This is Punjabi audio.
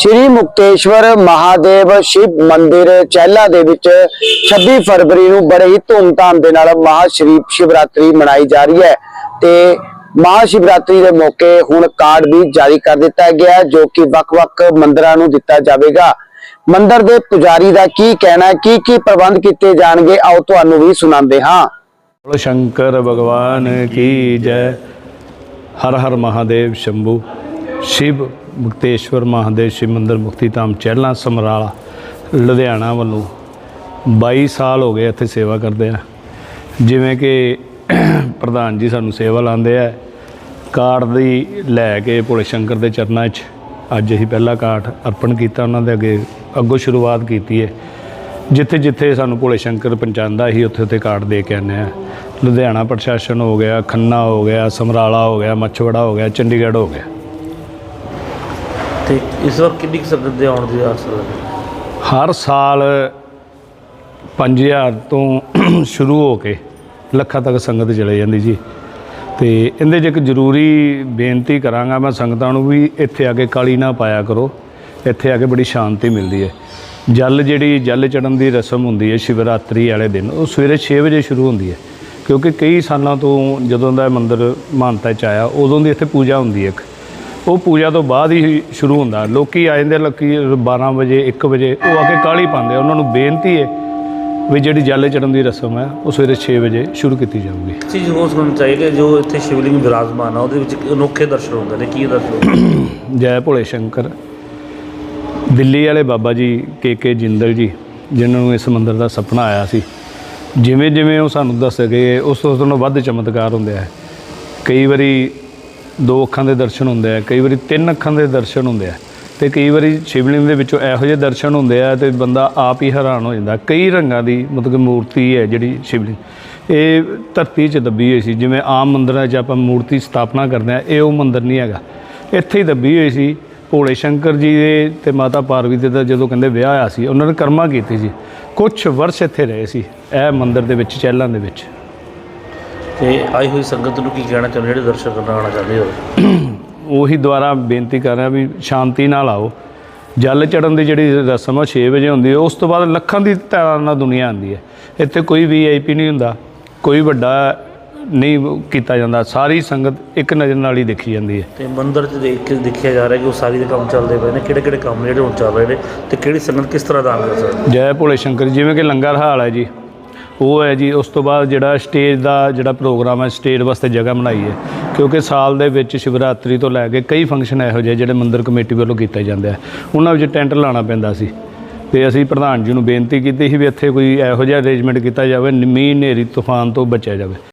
ਸ਼੍ਰੀ ਮੁਕਤੇਸ਼ਵਰ ਮਹਾਦੇਵ ਸ਼ਿਵ ਮੰਦਿਰ ਚਹਿਲਾ ਦੇ ਵਿੱਚ 26 ਫਰਵਰੀ ਨੂੰ ਬੜੇ ਹੀ ਧੂਮਧਾਮ ਦੇ ਨਾਲ ਮਹਾ ਸ਼੍ਰੀ ਸ਼ਿਵਰਾਤਰੀ ਮਨਾਈ ਜਾ ਰਹੀ ਹੈ ਤੇ ਮਹਾ ਸ਼ਿਵਰਾਤਰੀ ਦੇ ਮੌਕੇ ਹੁਣ ਕਾਰਡ ਵੀ ਜਾਰੀ ਕਰ ਦਿੱਤਾ ਗਿਆ ਜੋ ਕਿ ਵੱਖ-ਵੱਖ ਮੰਦਰਾਂ ਨੂੰ ਦਿੱਤਾ ਜਾਵੇਗਾ। ਮੰਦਰ ਦੇ ਪੁਜਾਰੀ ਦਾ ਕੀ ਕਹਿਣਾ ਕੀ ਕੀ ਪ੍ਰਬੰਧ ਕੀਤੇ ਜਾਣਗੇ, ਆਓ ਤੁਹਾਨੂੰ ਵੀ ਸੁਣਾਉਂਦੇ ਹਾਂ। ਬੋਲੋ ਸ਼ੰਕਰ ਭਗਵਾਨ ਕੀ ਜੈ ਹਰ ਹਰ ਮਹਾਦੇਵ ਸ਼ੰਭੂ, ਸ਼ਿਵ ਮੁਕਤੇਸ਼ਵਰ ਮਹਾਦੇਵ ਸ਼ਿਵ ਮੰਦਿਰ ਮੁਕਤੀ ਧਾਮ ਚਹਿਲਾਂ ਸਮਰਾਲਾ, ਲੁਧਿਆਣਾ ਵੱਲੋਂ 22 ਸਾਲ ਹੋ ਗਏ ਇੱਥੇ ਸੇਵਾ ਕਰਦੇ ਆ। ਜਿਵੇਂ ਕਿ ਪ੍ਰਧਾਨ ਜੀ ਸਾਨੂੰ ਸੇਵਾ ਲਾਉਂਦੇ ਆ। ਕਾਰਡ ਦੀ ਲੈ ਕੇ ਭੋਲੇ ਸ਼ੰਕਰ ਦੇ ਚਰਨਾਂ 'ਚ ਅੱਜ ਅਸੀਂ ਪਹਿਲਾ ਕਾਠ ਅਰਪਣ ਕੀਤਾ, ਉਹਨਾਂ ਦੇ ਅੱਗੇ ਅੱਗੋਂ ਸ਼ੁਰੂਆਤ ਕੀਤੀ ਹੈ। ਜਿੱਥੇ ਜਿੱਥੇ ਸਾਨੂੰ ਭੋਲੇ ਸ਼ੰਕਰ ਪਹੁੰਚਾਉਂਦਾ ਸੀ ਉੱਥੇ ਉੱਥੇ ਕਾਰਡ ਦੇ ਕੇ ਆਉਂਦੇ ਆ। ਲੁਧਿਆਣਾ ਪ੍ਰਸ਼ਾਸਨ ਹੋ ਗਿਆ, ਖੰਨਾ ਹੋ ਗਿਆ, ਸਮਰਾਲਾ ਹੋ ਗਿਆ, ਮੱਛਵੜਾ ਹੋ ਗਿਆ, ਚੰਡੀਗੜ੍ਹ ਹੋ ਗਿਆ। ਤੇ ਇਸ ਵਾਰ ਕਿੰਨੀ ਕੁ ਸੰਗਤ ਦੇ ਆਉਣ ਦੀ ਆਸ ਹੈ ਹਰ ਸਾਲ 5000 ਤੋਂ ਸ਼ੁਰੂ ਹੋ ਕੇ ਲੱਖਾਂ ਤੱਕ ਸੰਗਤ ਚਲੇ ਜਾਂਦੀ ਜੀ। ਤੇ ਇਹਦੇ 'ਚ ਇੱਕ ਜ਼ਰੂਰੀ ਬੇਨਤੀ ਕਰਾਂਗਾ ਮੈਂ ਸੰਗਤਾਂ ਨੂੰ ਵੀ ਇੱਥੇ ਆ ਕੇ ਕਾਲੀ ਨਾ ਪਾਇਆ ਕਰੋ। ਇੱਥੇ ਆ ਕੇ ਬੜੀ ਸ਼ਾਂਤੀ ਮਿਲਦੀ ਹੈ। ਜਲ ਜਿਹੜੀ ਜਲ ਚੜਨ ਦੀ ਰਸਮ ਹੁੰਦੀ ਹੈ ਸ਼ਿਵਰਾਤਰੀ ਵਾਲੇ ਦਿਨ, ਉਹ ਸਵੇਰੇ 6 ਵਜੇ ਸ਼ੁਰੂ ਹੁੰਦੀ ਹੈ। ਕਿਉਂਕਿ ਕਈ ਸਾਲਾਂ ਤੋਂ ਜਦੋਂ ਦਾ ਇਹ ਮੰਦਿਰ ਮਾਨਤਾ ਚ ਆਇਆ, ਉਦੋਂ ਦੀ ਇੱਥੇ ਪੂਜਾ ਹੁੰਦੀ ਹੈ ਇੱਕ। ਉਹ ਪੂਜਾ ਤੋਂ ਬਾਅਦ ਹੀ ਸ਼ੁਰੂ ਹੁੰਦਾ ਲੋਕੀ ਆ ਜਾਂਦੇ ਲੋਕੀ 12 ਵਜੇ 1 ਵਜੇ ਉਹ ਆ ਕੇ ਕਾਲੀ ਪਾਉਂਦੇ। ਉਹਨਾਂ ਨੂੰ ਬੇਨਤੀ ਹੈ ਵੀ ਜਿਹੜੀ ਜਲ ਚੜਨ ਦੀ ਰਸਮ ਹੈ ਉਹ ਸਵੇਰੇ 6 ਵਜੇ ਸ਼ੁਰੂ ਕੀਤੀ ਜਾਊਗੀ ਚੀਜ਼ ਹੋਰ ਸੁਣਨੀ ਚਾਹੀਦੀ ਹੈ ਜੋ ਇੱਥੇ ਸ਼ਿਵਲਿੰਗ ਵਿਰਾਜਮਾਨ ਆ ਉਹਦੇ ਵਿੱਚ ਅਨੋਖੇ ਦਰਸ਼ਨ ਹੁੰਦੇ ਨੇ ਕੀ ਦਰਸ਼ਨ? ਜੈ ਭੋਲੇ ਸ਼ੰਕਰ ਦਿੱਲੀ ਵਾਲੇ ਬਾਬਾ ਜੀ ਕੇ ਕੇ ਜਿੰਦਲ ਜੀ ਜਿਨ੍ਹਾਂ ਨੂੰ ਇਸ ਮੰਦਿਰ ਦਾ ਸੁਪਨਾ ਆਇਆ ਸੀ ਜਿਵੇਂ ਜਿਵੇਂ ਉਹ ਸਾਨੂੰ ਦੱਸ ਗਏ ਉਸ ਤੋਂ ਤੋਂ ਵੱਧ ਚਮਤਕਾਰ ਹੁੰਦੇ ਆ ਕਈ ਵਾਰੀ ਦੋ ਅੱਖਾਂ ਦੇ ਦਰਸ਼ਨ ਹੁੰਦੇ ਆ, ਕਈ ਵਾਰੀ ਤਿੰਨ ਅੱਖਾਂ ਦੇ ਦਰਸ਼ਨ ਹੁੰਦੇ ਆ ਤੇ ਕਈ ਵਾਰੀ ਸ਼ਿਵਲਿੰਗ ਦੇ ਵਿੱਚੋਂ ਇਹੋ ਜਿਹੇ ਦਰਸ਼ਨ ਹੁੰਦੇ ਆ ਤੇ ਬੰਦਾ ਆਪ ਹੀ ਹੈਰਾਨ ਹੋ ਜਾਂਦਾ। ਕਈ ਰੰਗਾਂ ਦੀ ਮਤਲਬ ਕਿ ਮੂਰਤੀ ਹੈ ਜਿਹੜੀ ਸ਼ਿਵਲਿੰਗ। ਇਹ ਧਰਤੀ 'ਚ ਦੱਬੀ ਹੋਈ ਸੀ, ਜਿਵੇਂ ਆਮ ਮੰਦਰਾਂ 'ਚ ਆਪਾਂ ਮੂਰਤੀ ਸਥਾਪਨਾ ਕਰਦੇ ਆ, ਇਹ ਉਹ ਮੰਦਰ ਨਹੀਂ ਹੈਗਾ। ਇੱਥੇ ਹੀ ਦੱਬੀ ਹੋਈ ਸੀ, ਭੋਲੇ ਸ਼ੰਕਰ ਜੀ ਦੇ ਤੇ ਮਾਤਾ ਪਾਰਵਤੀ ਦਾ ਜਦੋਂ ਕਹਿੰਦੇ ਵਿਆਹ ਆਇਆ ਸੀ, ਉਹਨਾਂ ਨੇ ਕਰਮਾ ਕੀਤੀ ਸੀ। ਕੁਝ ਵਰਸ਼ ਇੱਥੇ ਰਹੇ ਸੀ, ਇਹ ਮੰਦਿਰ ਦੇ ਵਿੱਚ, ਚਹਿਲਾਂ ਦੇ ਵਿੱਚ। ਤੇ ਆਈ ਹੋਈ ਸੰਗਤ ਨੂੰ ਕੀ ਕਹਿਣਾ ਚਾਹੁੰਦੇ ਜਿਹੜੇ ਦਰਸ਼ਨ ਕਰਨ ਚਾਹੁੰਦੇ ਹੋ? ਉਹੀ ਦੁਆਰਾ ਬੇਨਤੀ ਕਰ ਰਿਹਾ ਵੀ ਸ਼ਾਂਤੀ ਨਾਲ ਆਓ। ਜਲ ਚੜਨ ਦੀ ਜਿਹੜੀ ਰਸਮ ਆ 6 ਵਜੇ ਹੁੰਦੀ ਹੈ ਉਸ ਤੋਂ ਬਾਅਦ ਲੱਖਾਂ ਦੀ ਤਾਦਾਦ ਨਾਲ ਦੁਨੀਆ ਆਉਂਦੀ ਹੈ ਇੱਥੇ ਕੋਈ ਵੀਆਈਪੀ ਨਹੀਂ ਹੁੰਦਾ ਕੋਈ ਵੱਡਾ ਨਹੀਂ ਕੀਤਾ ਜਾਂਦਾ। ਸਾਰੀ ਸੰਗਤ ਇੱਕ ਨਜ਼ਰ ਨਾਲ ਹੀ ਦੇਖੀ ਜਾਂਦੀ ਹੈ। ਤੇ ਮੰਦਿਰ 'ਚ ਦੇਖ ਕੇ ਦੇਖਿਆ ਜਾ ਰਿਹਾ ਕਿ ਉਹ ਸਾਰੀ ਦੇ ਕੰਮ ਚੱਲਦੇ ਪਏ ਨੇ। ਕਿਹੜੇ ਕਿਹੜੇ ਕੰਮ ਜਿਹੜੇ ਹੁਣ ਚੱਲ ਰਹੇ ਨੇ ਤੇ ਕਿਹੜੀ ਸੰਗਤ ਕਿਸ ਤਰ੍ਹਾਂ ਦਾਨ ਕਰ ਸਕਦੀ ਜੈ ਭੋਲੇ ਸ਼ੰਕਰ ਜਿਵੇਂ ਕਿ ਲੰਗਰ ਹਾਲ ਹੈ ਜੀ। ਉਹ ਹੈ ਜੀ, ਉਸ ਤੋਂ ਬਾਅਦ ਜਿਹੜਾ ਸਟੇਜ ਦਾ ਜਿਹੜਾ ਪ੍ਰੋਗਰਾਮ ਹੈ, ਸਟੇਜ ਵਾਸਤੇ ਜਗ੍ਹਾ ਬਣਾਈ ਹੈ। ਕਿਉਂਕਿ ਸਾਲ ਦੇ ਵਿੱਚ ਸ਼ਿਵਰਾਤਰੀ ਤੋਂ ਲੈ ਕੇ ਕਈ ਫੰਕਸ਼ਨ ਇਹੋ ਜਿਹੇ ਜਿਹੜੇ ਮੰਦਿਰ ਕਮੇਟੀ ਵੱਲੋਂ ਕੀਤੇ ਜਾਂਦੇ ਆ। ਉਹਨਾਂ ਵਿੱਚ ਟੈਂਟ ਲਾਣਾ ਪੈਂਦਾ ਸੀ। ਤੇ ਅਸੀਂ ਪ੍ਰਧਾਨ ਜੀ ਨੂੰ ਬੇਨਤੀ ਕੀਤੀ ਸੀ ਵੀ ਇੱਥੇ ਕੋਈ ਇਹੋ ਜਿਹਾ ਅਰੇਂਜਮੈਂਟ ਕੀਤਾ ਜਾਵੇ, ਮੀਂਹ, ਹਨੇਰੀ, ਤੂਫਾਨ ਤੋਂ ਬਚਿਆ ਜਾਵੇ।